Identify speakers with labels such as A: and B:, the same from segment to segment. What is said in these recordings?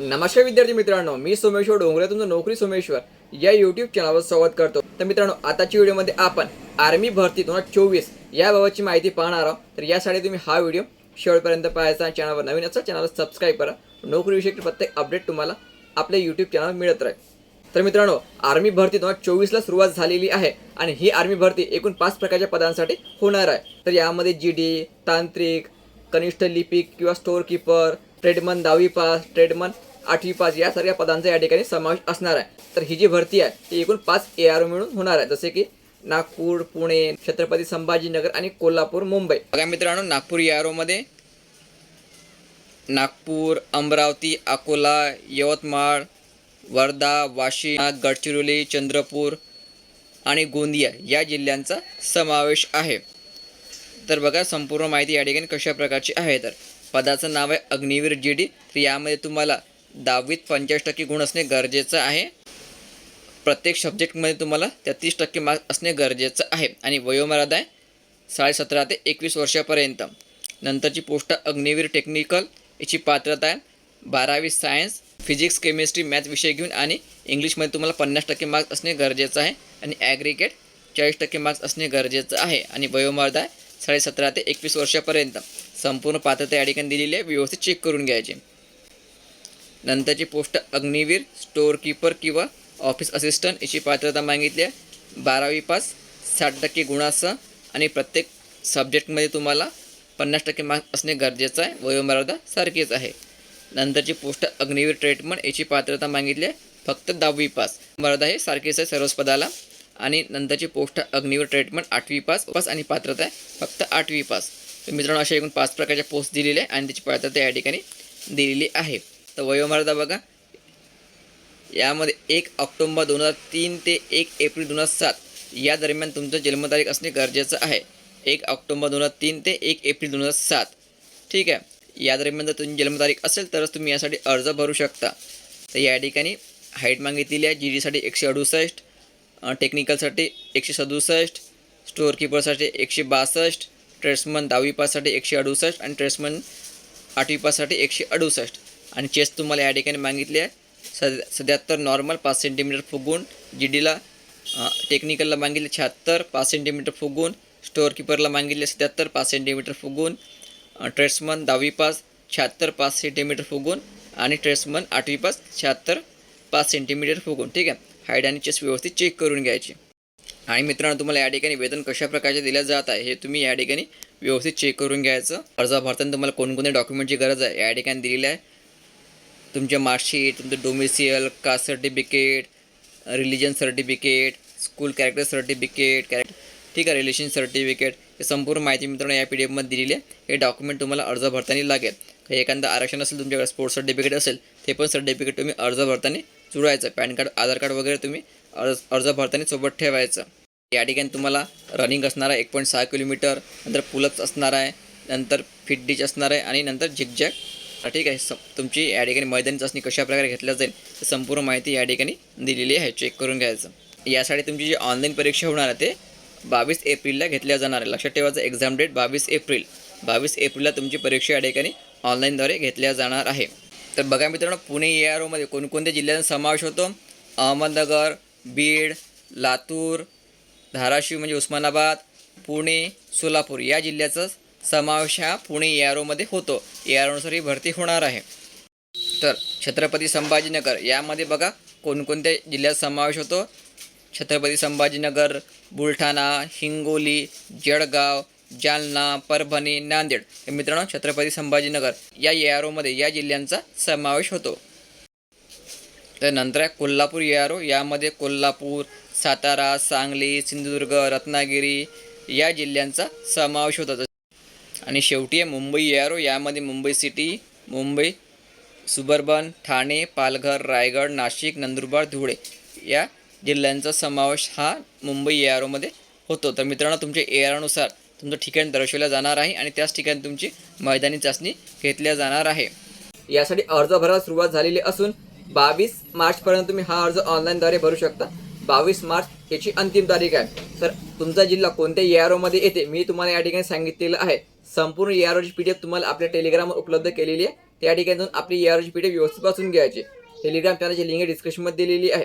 A: नमस्कार विद्यार्थी मित्रांनो मी सोमेश्वर डोंगरे तुमचं नोकरी सोमेश्वर. या युट्यूब चॅनलवर स्वागत करतो. तर मित्रांनो आताच्या व्हिडिओमध्ये आपण आर्मी भरती दोन हजार चोवीस याबाबतची माहिती पाहणार आहोत. तर यासाठी तुम्ही हा व्हिडिओ शेवटपर्यंत पाहायचा चॅनलवर नवीन असा चॅनलला सबस्क्राईब करा. नोकरीविषयी प्रत्येक अपडेट तुम्हाला आपल्या यूट्यूब चॅनल मिळत राहील. तर मित्रांनो आर्मी भरती दोन हजार चोवीसला सुरुवात झालेली आहे आणि ही आर्मी भरती एकूण पाच प्रकारच्या पदांसाठी होणार आहे. तर यामध्ये जी डी तांत्रिक कनिष्ठ लिपिक किंवा स्टोअर किपर ट्रेडमन दहावी पास ट्रेडमन आठवी पास यासारख्या पदांचा या ठिकाणी समावेश असणार आहे. तर ही जी भरती आहे ती एकूण पाच ए आर मिळून होणार आहे. जसे की नागपूर पुणे छत्रपती संभाजीनगर आणि कोल्हापूर मुंबई. बघा मित्रांनो नागपूर ए आरमध्ये नागपूर अमरावती अकोला यवतमाळ वर्धा वाशिम गडचिरोली चंद्रपूर आणि गोंदिया या जिल्ह्यांचा समावेश आहे. तर बघा संपूर्ण माहिती या ठिकाणी कशा प्रकारची आहे? तर पदाचं नाव आहे अग्निवीर जी डी. तर यामध्ये तुम्हाला दहावीत पंचाळीस टक्के गुण असणे गरजेचं आहे. प्रत्येक सब्जेक्टमध्ये तुम्हाला तेहतीस टक्के मार्क्स असणे गरजेचं आहे. आणि वयोमर्यादा आहे साडेसतरा ते एकवीस वर्षापर्यंत. नंतरची पोस्ट अग्निवीर टेक्निकल याची पात्रता आहे. बारावी सायन्स फिजिक्स केमिस्ट्री मॅथ विषय घेऊन आणि इंग्लिशमध्ये तुम्हाला पन्नास टक्के मार्क्स असणे गरजेचं आहे. आणि ॲग्रिगेट चाळीस टक्के मार्क्स असणे गरजेचं आहे. आणि वयोमर्यादा आहे साडेसतरा ते एकवीस वर्षापर्यंत. संपूर्ण पात्रता या ठिकाणी दिलेली आहे. व्यवस्थित चेक करून घ्यायची. नंतरची पोस्ट अग्निवीर स्टोअरकीपर किंवा ऑफिस असिस्टंट याची पात्रता मागितली आहे. बारावी पास साठ टक्के गुणासह आणि प्रत्येक सब्जेक्टमध्ये तुम्हाला पन्नास टक्के मार्क्स असणे गरजेचं आहे. वयोमर्यादा सारखीच आहे. नंतरची पोस्ट अग्निवीर ट्रीटमेंट याची पात्रता मागितली आहे. फक्त दहावी पास. मर्यादा हे सारखीच आहे सर्वच पदाला. आणि नंतरची पोस्ट अग्निवीर ट्रीटमेंट आठवी पास पास आणि पात्रता आहे. फक्त आठवी पास. तर मित्रांनो अशा एकूण पाच प्रकारच्या पोस्ट दिलेल्या आहे आणि त्याची पात्रता या ठिकाणी दिलेली आहे. तर वयोमर्यादा बघा. यामध्ये एक ऑक्टोंबर दोन हजार तीन ते एक एप्रिल दोन हजार सात या दरम्यान तुमचं जन्मतारीख असणे गरजेचं आहे. एक ऑक्टोंबर दोन हजार तीन ते एक एप्रिल दोन हजार सात. ठीक आहे? या दरम्यान जर तुमची जन्मतारीख असेल तरच तुम्ही यासाठी अर्ज भरू शकता. तर या ठिकाणी हाईट मागितलेली आहे जी डीसाठी एकशे अडुसष्ट टेक्निकलसाठी एकशे सदुसष्ट स्टोअर किपरसाठी एकशे बासष्ट ट्रेड्समन दहावी पाससाठी एकशे अडुसष्ट आणि ट्रेड्समन आठवी पाससाठी एकशे अडुसष्ट. आणि चेस्ट तुम्हाला या ठिकाणी मागितली आहे. सद सध्याहत्तर नॉर्मल पाच सेंटीमीटर फुगून जी डीला टेक्निकलला मागितले शहात्तर पाच सेंटीमीटर फुगून स्टोअर किपरला मागितले सत्याहत्तर पाच सेंटीमीटर फुगून ट्रेड्समन दहावी पास शहात्तर पाच सेंटीमीटर फुगून आणि ट्रेड्समन आठवी पास शहात्तर पाच सेंटीमीटर फुगून. ठीक आहे? हाईट आणि चेस्ट व्यवस्थित चेक करून घ्यायची. आणि मित्रांनो तुम्हाला या ठिकाणी वेतन कशा प्रकारचे दिलं जात आहे हे तुम्ही या ठिकाणी व्यवस्थित चेक करून घ्यायचं. अर्ज भरताना तुम्हाला कोणकोणत्या डॉक्युमेंटची गरज आहे या ठिकाणी दिलेली आहे. तुमचे मार्कशीट तुमचं domicile caste certificate religion certificate school character certificate character ठीक आहे रिलेशन सर्टिफिकेट हे संपूर्ण माहिती मित्रांनो या पी डी एफमध्ये दिलेली आहे. हे डॉक्युमेंट तुम्हाला अर्ज भरताना लागेल. काही एखादं आरक्षण असेल तुमच्याकडे स्पोर्ट्स सर्टिफिकेट असेल ते पण सर्टिफिकेट तुम्ही अर्ज भरताना जुळवायचं. पॅन कार्ड आधार कार्ड वगैरे तुम्ही अर्ज अर्ज भरताना सोबत ठेवायचं. या ठिकाणी तुम्हाला रनिंग असणार आहे एक पॉईंट सहा किलोमीटर नंतर पुलअप्स असणार आहे नंतर फिट डिच असणार आहे आणि नंतर झिकझॅक ठीक आहे. स तुमची या ठिकाणी मैदानी चाचणी कशाप्रकारे घेतल्या जाईल ते संपूर्ण माहिती या ठिकाणी दिलेली आहे. चेक करून घ्यायचं. यासाठी तुमची जी ऑनलाईन परीक्षा होणार आहे ते बावीस एप्रिलला घेतल्या जाणार आहे. लक्षात ठेवायचं एक्झाम डेट बावीस एप्रिल. बावीस एप्रिलला तुमची परीक्षा या ठिकाणी ऑनलाईनद्वारे घेतल्या जाणार आहे. तर बघा मित्रांनो पुणे ए आर ओमध्ये कोणकोणत्या जिल्ह्यांचा समावेश होतो? अहमदनगर बीड लातूर धाराशिव म्हणजे उस्मानाबाद पुणे सोलापूर या जिल्ह्याचा समावेश हा पुणे ए होतो. ए ही भरती होणार आहे. तर छत्रपती संभाजीनगर यामध्ये बघा कोणकोणत्या जिल्ह्यात समावेश होतो. छत्रपती संभाजीनगर बुलढाणा हिंगोली जळगाव जालना परभणी नांदेड हे मित्रांनो छत्रपती संभाजीनगर या एआरओमध्ये या जिल्ह्यांचा समावेश होतो. तर नंतर आहे कोल्हापूर एआरओ यामध्ये कोल्हापूर सातारा सांगली सिंधुदुर्ग रत्नागिरी या जिल्ह्यांचा समावेश होतो. आणि शेवटी आहे मुंबई ए आर ओ यामध्ये मुंबई सिटी मुंबई सुबर्बन ठाणे पालघर रायगड नाशिक नंदुरबार धुळे या जिल्ह्यांचा समावेश हा मुंबई ए आर ओमध्ये होतो. तर मित्रांनो तुमच्या ए तुमचं ठिकाण दर्शवलं जाणार आहे आणि त्याच ठिकाणी तुमची मैदानी चाचणी घेतल्या जाणार आहे. यासाठी अर्ज भरायला सुरुवात झालेली असून बावीस मार्चपर्यंत तुम्ही हा अर्ज ऑनलाईनद्वारे भरू शकता. बावीस मार्च याची अंतिम तारीख आहे. तर तुमचा जिल्हा कोणत्या ए आर ओमध्ये येते मी तुम्हाला या ठिकाणी सांगितलेलं आहे. संपूर्ण ए आर ओची पी डी एफ तुम्हाला आपल्या टेलिग्रामवर उपलब्ध केलेली आहे. त्या ठिकाणी जाऊन आपली एआरची पीठ व्यवस्थित वाचून घ्यायची. टेलिग्राम चॅनलची लिंक डिस्क्रिप्शनमध्ये दिलेली आहे.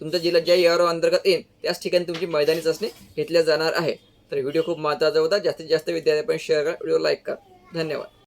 A: तुमचा जिल्हा ज्या एआर अंतर्गत येईल त्याच ठिकाणी तुमची मैदानी चाचणी घेतल्या जाणार आहे. तर व्हिडिओ खूप महत्त्वाचा होता. जास्तीत जास्त विद्यार्थ्यांपर्यंत शेअर करा. व्हिडिओ लाईक करा. धन्यवाद.